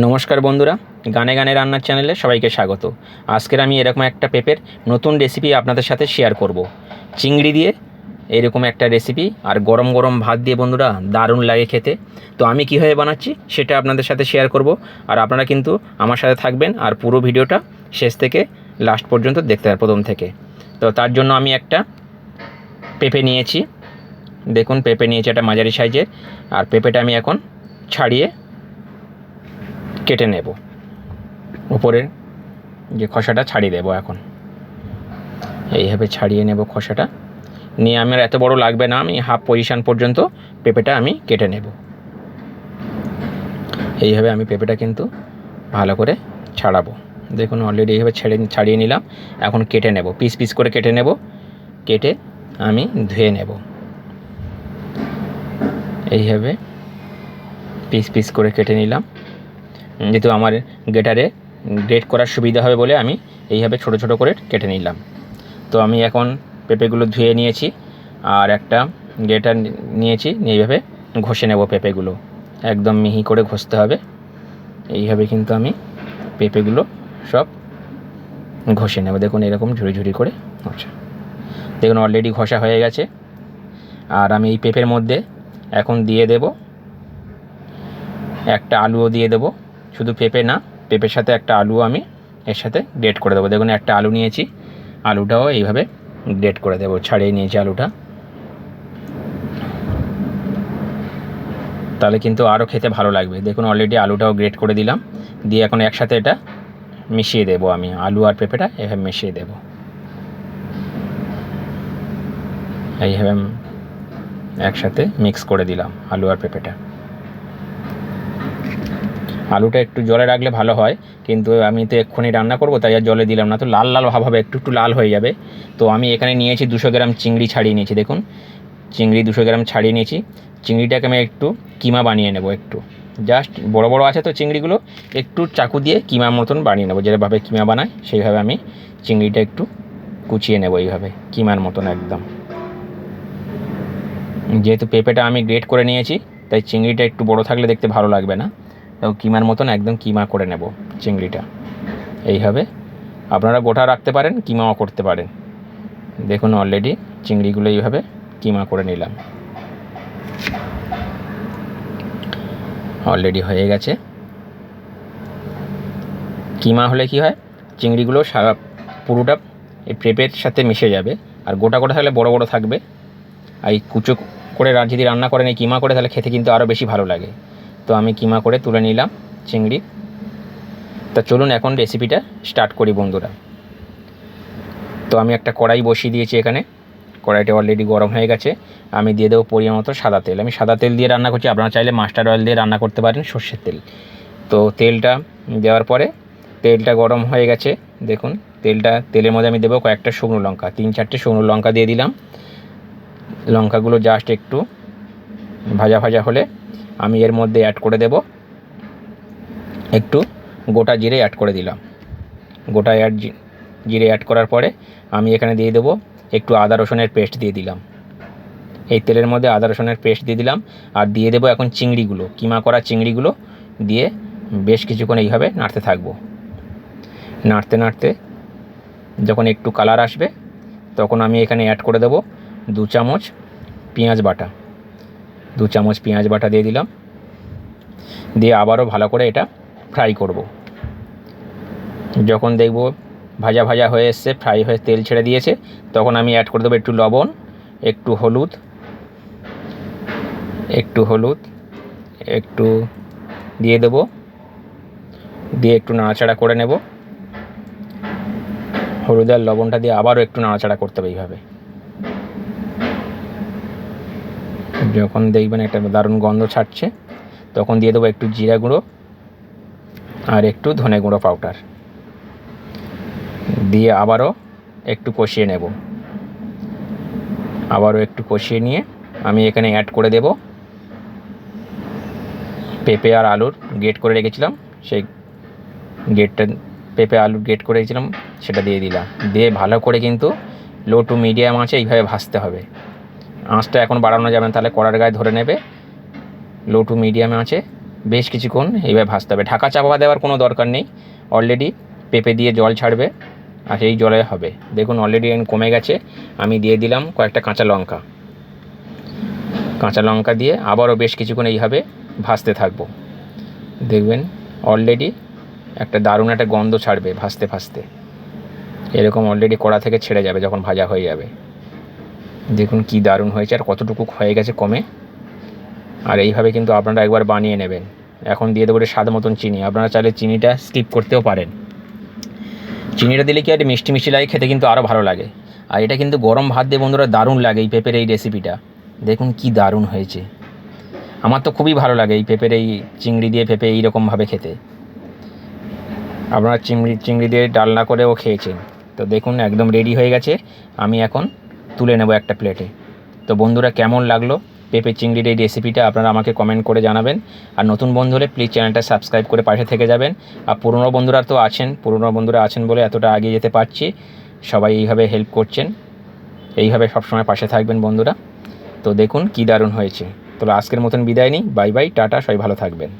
নমস্কার বন্ধুরা, গানে গানে রান্নার চ্যানেলে সবাইকে স্বাগত। আজকের আমি এরকম একটা পেঁপের নতুন রেসিপি আপনাদের সাথে শেয়ার করব। চিংড়ি দিয়ে এরকম একটা রেসিপি আর গরম গরম ভাত দিয়ে বন্ধুরা দারুণ লাগে খেতে। তো আমি কীভাবে বানাচ্ছি সেটা আপনাদের সাথে শেয়ার করব আর আপনারা কিন্তু আমার সাথে থাকবেন আর পুরো ভিডিওটা শেষ থেকে লাস্ট পর্যন্ত দেখতে পারেন প্রথম থেকে। তো তার জন্য আমি একটা পেঁপে নিয়েছি। দেখুন, পেঁপে নিয়েছি একটা মাঝারি সাইজের আর পেঁপেটা আমি এখন ছাড়িয়ে কেটে নেব। উপরের যে খসাটা ছাড়িয়ে দেবো এখন। এইভাবে ছাড়িয়ে নেব খসাটা। নিয়ে আমার এত বড় লাগবে না, আমি হাফ পজিশান পর্যন্ত পেঁপেটা আমি কেটে নেব। এইভাবে আমি পেঁপেটা কিন্তু ভালো করে ছাড়াবো। দেখুন অলরেডি এইভাবে ছেড়ে ছাড়িয়ে নিলাম। এখন কেটে নেব পিস পিস করে কেটে নেব। কেটে আমি ধুয়ে নেব। এইভাবে পিস পিস করে কেটে নিলাম। যেহেতু আমার গ্রেটারে গ্রেট করার সুবিধা হবে বলে আমি এইভাবে ছোট ছোট করে কেটে নিলাম। তো আমি এখন পেঁপেগুলো ধুয়ে নিয়েছি আর একটা গ্রেটার নিয়েছি, নিয়ে এইভাবে ঘষে নেব পেঁপেগুলো। একদম মিহি করে ঘষতে হবে। এইভাবে কিন্তু আমি পেঁপেগুলো সব ঘষে নেব। দেখুন এরকম ঝুড়ি ঝুড়ি করে আচ্ছা দেখুন অলরেডি ঘষা হয়ে গেছে। আর আমি এই পেঁপের মধ্যে এখন দিয়ে দেব। একটা আলুও দিয়ে দেবো। শুধু পেঁপে না, পেঁপের সাথে একটা আলু আমি এর সাথে গ্রেট করে দেবো। দেখুন, একটা আলু নিয়েছি, আলুটাও এইভাবে গ্রেট করে দেবো, ছাড়িয়ে নিয়েছি আলুটা। তাহলে কিন্তু আরও খেতে ভালো লাগবে। দেখুন অলরেডি আলুটাও গ্রেট করে দিলাম। দিয়ে এখন একসাথে এটা মিশিয়ে দেবো আমি। আলু আর পেঁপেটা এভাবে মিশিয়ে দেবো। এইভাবে একসাথে মিক্স করে দিলাম আলু আর পেঁপেটা। আলুটা একটু জলে রাখলে ভালো হয়, কিন্তু আমি তো এক্ষুনি রান্না করব, তাই আর জলে দিলাম না। তো লাল লাল ভাব হবে, একটু একটু লাল হয়ে যাবে। তো আমি এখানে নিয়েছি দুশো গ্রাম চিংড়ি ছাড়িয়ে নিয়েছি, দেখুন। চিংড়ি দুশো গ্রাম ছাড়িয়ে নিয়েছি। চিংড়িটাকে আমি একটু কিমা বানিয়ে নেব একটু। জাস্ট বড় বড় আছে তো চিংড়িগুলো, একটু চাকু দিয়ে কিমার মতন বানিয়ে নেব। যেভাবে কিমা বানায় সেইভাবে আমি চিংড়িটা একটু কুচিয়ে নেব এইভাবে, কিমার মতন একদম। যেহেতু পেঁপেটা আমি গ্রেট করে নিয়েছি, তাই চিংড়িটা একটু বড় থাকলে দেখতে ভালো লাগবে না। তো কিমার মতন একদম কিমা করে নেব চিংড়িটা। এইভাবে আপনারা গোটা রাখতে পারেন, কিমাও করতে পারেন। দেখুন অলরেডি চিংড়িগুলো এইভাবে কিমা করে নিলাম। অলরেডি হয়ে গেছে। কিমা হলে কি হয়? চিংড়িগুলো সারা পুরোটা এই পেঁপের সাথে মিশে যাবে। আর গোটা গোটা থাকলে বড় বড় থাকবে। আর এই কুচো করে যদি রান্না করেন এই কিমা করে, তাহলে খেতে কিন্তু আরও বেশি ভালো লাগে। তো আমি কিমা করে তুলে নিলাম চিংড়ি। তা চলুন এখন রেসিপিটা স্টার্ট করি বন্ধুরা। তো আমি একটা কড়াই বসিয়ে দিয়েছি এখানে। কড়াইটা অলরেডি গরম হয়ে গেছে। আমি দিয়ে দেবো পরিমাণ মতো সাদা তেল। আমি সাদা তেল দিয়ে রান্না করছি। আপনারা চাইলে মাস্টার অয়েল দিয়ে রান্না করতে পারেন সর্ষের তেল। তো তেলটা দেওয়ার পরে তেলটা গরম হয়ে গেছে। দেখুন, তেলটা, তেলের মধ্যে আমি দেবো কয়েকটা শুকনো লঙ্কা। তিন, চারটে শুকনো লঙ্কা দিয়ে দিলাম। লঙ্কাগুলো জাস্ট একটু ভাজা ভাজা হলে আমি এর মধ্যে অ্যাড করে দেব। একটু গোটা জিরে অ্যাড করে দিলাম। গোটা অ্যাড জিরে অ্যাড করার পরে আমি এখানে দিয়ে দেবো একটু আদা রসুনের পেস্ট দিয়ে দিলাম। এই তেলের মধ্যে আদা রসুনের পেস্ট দিয়ে দিলাম। আর দিয়ে দেবো এখন চিংড়িগুলো। কিমা করা চিংড়িগুলো দিয়ে বেশ কিছুক্ষণ এইভাবে নাড়তে থাকব। নাড়তে নাড়তে যখন একটু কালার আসবে, তখন আমি এখানে অ্যাড করে দেবো দু চামচ পেঁয়াজ বাটা। দু চামচ পেঁয়াজ বাটা দিয়ে দিলাম। দিয়ে আবারও ভালো করে এটা ফ্রাই করব। যখন দেখব ভাজা ভাজা হয়ে এসছে, ফ্রাই হয়ে তেল ছেড়ে দিয়েছে, তখন আমি অ্যাড করে দেবো একটু লবণ, একটু হলুদ একটু হলুদ, একটু দিয়ে দেবো। দিয়ে একটু নাড়াচাড়া করে নেব। হলুদ আর লবণটা দিয়ে আবারও একটু নাড়াচাড়া করতে হবে এইভাবে। যখন দেখবেন একটা দারুণ গন্ধ ছাড়ছে, তখন দিয়ে দেবো একটু জিরা গুঁড়ো আর একটু ধনে গুঁড়ো পাউডার দিয়ে আবারও একটু কষিয়ে নেব। আবারও একটু কষিয়ে নিয়ে আমি এখানে অ্যাড করে দেব পেঁপে আর আলুর গেট করে রেখেছিলাম, সেই গেটটা পেঁপে আলু গেট করে রেখেছিলাম, সেটা দিয়ে দিলাম। দিয়ে ভালো করে কিন্তু লো টু মিডিয়াম আছে এইভাবে ভাজতে হবে। আঁচটা এখন বাড়ানো যাবে না, তাহলে কড়ার গায়ে ধরে নেবে। লো টু মিডিয়ামে আছে। বেশ কিছুক্ষণ এইভাবে ভাজতে হবে। ঢাকা চাপা দেওয়ার কোনো দরকার নেই। অলরেডি পেঁপে দিয়ে জল ছাড়বে। আর সেই জলে হবে। দেখুন অলরেডি কমে গেছে। আমি দিয়ে দিলাম কয়েকটা কাঁচা লঙ্কা। কাঁচা লঙ্কা দিয়ে আবারও বেশ কিছুক্ষণ এইভাবে ভাজতে থাকব। দেখবেন অলরেডি একটা দারুণ একটা গন্ধ ছাড়বে ভাজতে ভাজতে। এরকম অলরেডি কড়া থেকে ছেড়ে যাবে যখন ভাজা হয়ে যাবে। দেখুন কি দারুণ হয়েছে আর কতটুকু হয়ে গেছে কমে। আর এইভাবে কিন্তু আপনারা একবার বানিয়ে নেবেন। এখন দিয়ে দেবো স্বাদ মতন চিনি। আপনারা চাইলে চিনিটা স্কিপ করতেও পারেন। চিনিটা দিলে কি আর মিষ্টি মিষ্টি লাগে, খেতে কিন্তু আরও ভালো লাগে। আর এটা কিন্তু গরম ভাত দিয়ে বন্ধুরা দারুণ লাগে এই পেঁপের এই রেসিপিটা দেখুন কি দারুণ হয়েছে। আমার তো খুবই ভালো লাগে এই পেঁপের এই চিংড়ি দিয়ে পেঁপে এইরকমভাবে খেতে। আপনারা চিংড়ি চিংড়ি দিয়ে ডালনা করেও খেয়েছেন। তো দেখুন একদম রেডি হয়ে গেছে। আমি এখন তুলে নেব একটা প্লেটে। তো বন্ধুরা, কেমন লাগল পেঁপে চিংড়ির এই রেসিপিটা আপনারা আমাকে কমেন্ট করে জানাবেন। আর নতুন বন্ধু হলে প্লিজ চ্যানেলটা সাবস্ক্রাইব করে পাশে থেকে যাবেন। আর পুরনো বন্ধুরা তো আছেন, পুরনো বন্ধুরা আছেন বলে এতটা এগিয়ে যেতে পারছি। সবাই এইভাবে হেল্প করছেন। এইভাবে সবসময় পাশে থাকবেন বন্ধুরা। তো দেখুন কী দারুণ হয়েছে। তো আজকের মতন বিদায় নিই। বাই বাই টাটা, সবাই ভালো থাকবেন।